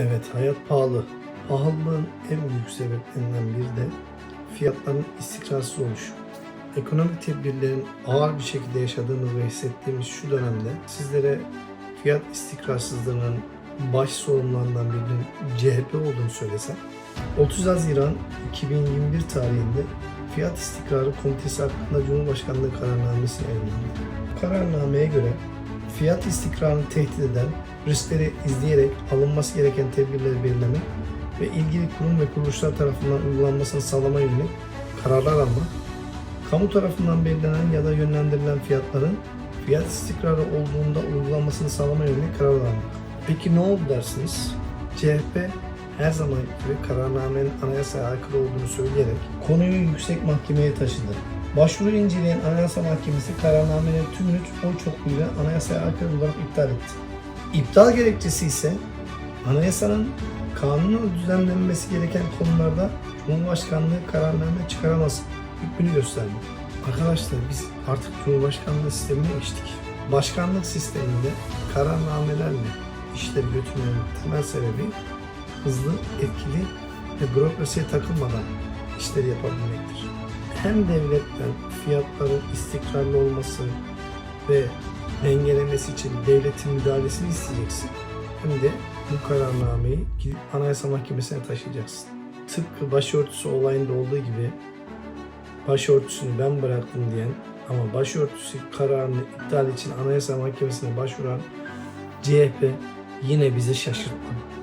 Evet, hayat pahalı. Pahalılığın en büyük sebeplerinden biri de fiyatların istikrarsız oluşu. Ekonomik tedbirlerin ağır bir şekilde yaşadığımız ve hissettiğimiz şu dönemde sizlere fiyat istikrarsızlığının baş sorunlarından birinin CHP olduğunu söylesem, 30 Haziran 2021 tarihinde Fiyat İstikrarı Komitesi hakkında Cumhurbaşkanlığı kararnamesi yayınlandı. Kararnameye göre fiyat istikrarını tehdit eden riskleri izleyerek alınması gereken tedbirleri belirlemek ve ilgili kurum ve kuruluşlar tarafından uygulanmasını sağlama yönelik kararlar almak, kamu tarafından belirlenen ya da yönlendirilen fiyatların fiyat istikrarı olduğunda uygulanmasını sağlama yönelik kararlar almak. Peki ne oldu dersiniz? CHP her zaman gibi kararnamenin anayasaya aykırı olduğunu söyleyerek konuyu yüksek mahkemeye taşıdı. Başvuru inceleyen Anayasa Mahkemesi kararnamenin tümünü oy çokluğuyla anayasaya aykırı olarak iptal etti. İptal gerekçesi ise anayasanın kanunla düzenlenmesi gereken konularda Cumhurbaşkanlığı kararname çıkaramaz hükmünü gösterdi. Arkadaşlar biz artık Cumhurbaşkanlığı sistemine geçtik. Başkanlık sisteminde kararnamelerle işleri götürmenin temel sebebi hızlı, etkili ve bürokrasiye takılmadan işleri yapabilmektir. Hem devletten fiyatların istikrarlı olması ve dengelemesi için devletin müdahalesini isteyeceksin. Hem de bu kararnameyi gidip Anayasa Mahkemesi'ne taşıyacaksın. Tıpkı başörtüsü olayında olduğu gibi başörtüsünü ben bıraktım diyen ama başörtüsü kararını iptal için Anayasa Mahkemesi'ne başvuran CHP yine bizi şaşırtmadı.